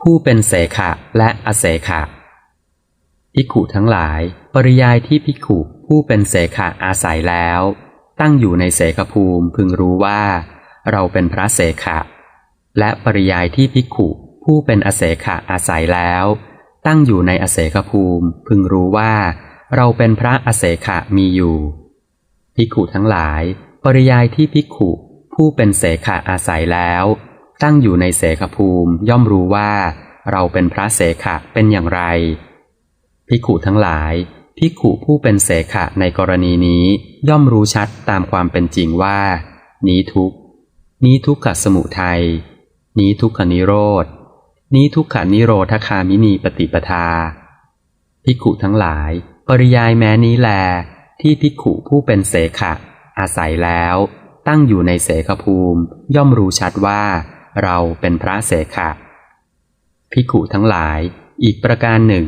ผู้เป็นเสขะและอเสขะภิกขุทั้งหลาย ปริยายที่ภิกขุผู้เป็นเสขะอาศัยแล้ว ตั้งอยู่ในเสขภูมิพึงรู้ว่า เราเป็นพระเสขะ และปริยายที่ภิกขุผู้เป็นอเสขะอาศัยแล้ว ตั้งอยู่ในอเสขภูมิพึงรู้ว่า เราเป็นพระอเสขะมีอยู่ภิกขุทั้งหลาย ปริยายที่ภิกขุผู้เป็นเสขะอาศัยแล้ว ตั้งอยู่ในเสขภูมิย่อมรู้ว่า เราเป็นพระเสขะเป็นอย่างไรภิขุทั้งหลายภิขุผู้เป็นเสขะในกรณีนี้ย่อมรู้ชัดตามความเป็นจริงว่า นี้ทุกนี้ทุกขสมุทัยนี้ทุกขนิโรธนี้ทุกขานิโรธคามินีปฏิปทาภิกขุทั้งหลาย ปริยายแม้นี้แล ที่ภิกขุผู้เป็นเสขะ อาศัยแล้ว ตั้งอยู่ในเสขภูมิ ย่อมรู้ชัดว่า เราเป็นพระเสขะภิกขุทั้งหลาย อีกประการหนึ่ง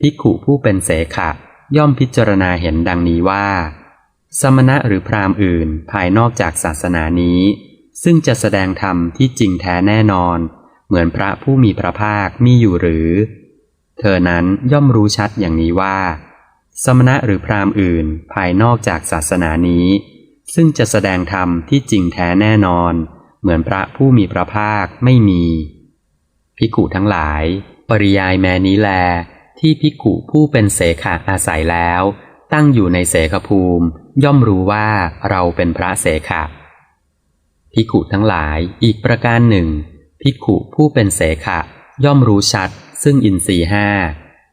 ภิกขุผู้เป็นเสขะย่อมพิจารณาเห็นดังนี้ว่า สมณะหรือพราหมณ์อื่นภายนอกจากศาสนานี้ ซึ่งจะแสดงธรรมที่จริงแท้แน่นอน เหมือนพระผู้มีพระภาคมีอยู่หรือ เธอนั้นย่อมรู้ชัดอย่างนี้ว่า สมณะหรือพราหมณ์อื่นภายนอกจากศาสนานี้ ซึ่งจะแสดงธรรมที่จริงแท้แน่นอน เหมือนพระผู้มีพระภาคไม่มีภิกุทั้งหลาย ปริยายแม้นี้แล ที่ภิกุผู้เป็นเสขะอาศัยแล้ว ตั้งอยู่ในเสขภูมิ ย่อมรู้ว่าเราเป็นพระเสขะภิกุทั้งหลายอีกประการหนึ่งภิกุผู้เป็นเสขะ ย่อมรู้ชัด ซึ่งอินทรีห้า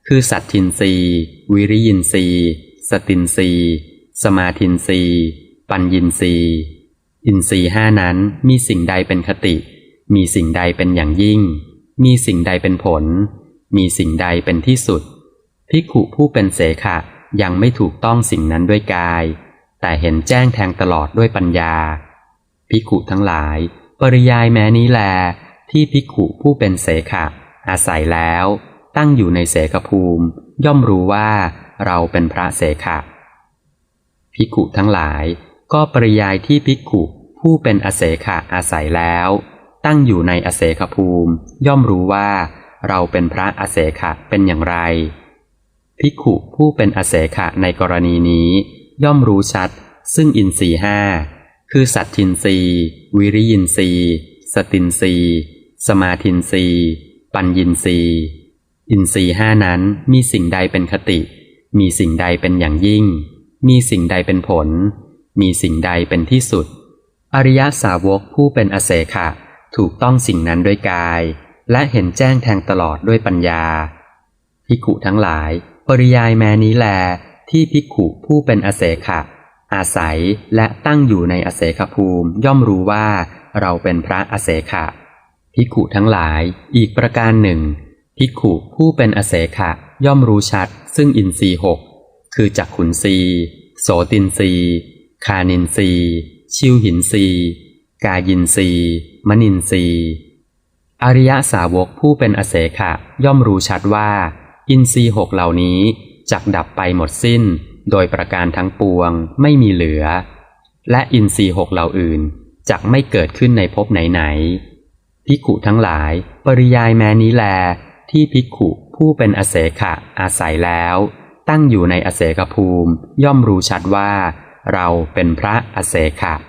คือสัตทินรีวิริยินรีสตินรีสมาทินรีปัญญินรี อินทรีห้านั้นมีสิ่งใดเป็นคติ มีสิ่งใดเป็นอย่างยิ่ง มีสิ่งใดเป็นผล มีสิ่งใดเป็นที่สุดภิกุผู้เป็นเสขะยังไม่ถูกต้องสิ่งนั้นด้วยกาย แต่เห็นแจ้งแทงตลอดด้วยปัญญาภิกุทั้งหลาย ปริยายแม้นี้แล ที่ภิกุผู้เป็นเสขะ อาศัยแล้ว ตั้งอยู่ในเสขภูมิ ย่อมรู้ว่าเราเป็นพระเสขะภิกุทั้งหลาย ก็ปริยายที่ภิกขุผู้เป็นอเสขะอาศัยแล้ว ตั้งอยู่ในอเสขภูมิ ย่อมรู้ว่า เราเป็นพระอเสขะเป็นอย่างไร ภิกขุผู้เป็นอเสขะในกรณีนี้ ย่อมรู้ชัด ซึ่งอินทรีห้าคือสัตทินรีวิริยินรีสตินรีสมาทินรีปัญญินรีอินทรีห้านั้นมีสิ่งใดเป็นคติ มีสิ่งใดเป็นอย่างยิ่ง มีสิ่งใดเป็นผล มีสิ่งใดเป็นที่สุด อริยสาวกผู้เป็นอเสขะ ถูกต้องสิ่งนั้นด้วยกาย และเห็นแจ้งแทงตลอดด้วยปัญญาภิกขุทั้งหลาย ปริยายแม้นี้แล ที่ภิกขุผู้เป็นอเสขะ อาศัยและตั้งอยู่ในอเสขภูมิย่อมรู้ว่าเราเป็นพระอเสขะภิกขุทั้งหลาย อีกประการหนึ่งภิกขุผู้เป็นอเสขะ ย่อมรู้ชัด ซึ่งอินทรีหกคือจักขุนรีโสตินรี คานินรีชิวหินรีกายินรีมนินรีอริยสาวกผู้เป็นอเสขะย่อมรู้ชัดว่า อินทรีหกเหล่านี้จักดับไปหมดสิ้น โดยประการทั้งปวงไม่มีเหลือ และอินทรีหกเหล่าอื่นจักไม่เกิดขึ้นในภพไหนๆพิขุทั้งหลายปริยายแม้นี้แล ที่พิขุผู้เป็นอเสขะอาศัยแล้ว ตั้งอยู่ในอเสขภูมิ ย่อมรู้ชัดว่า เราเป็นพระอเสขะ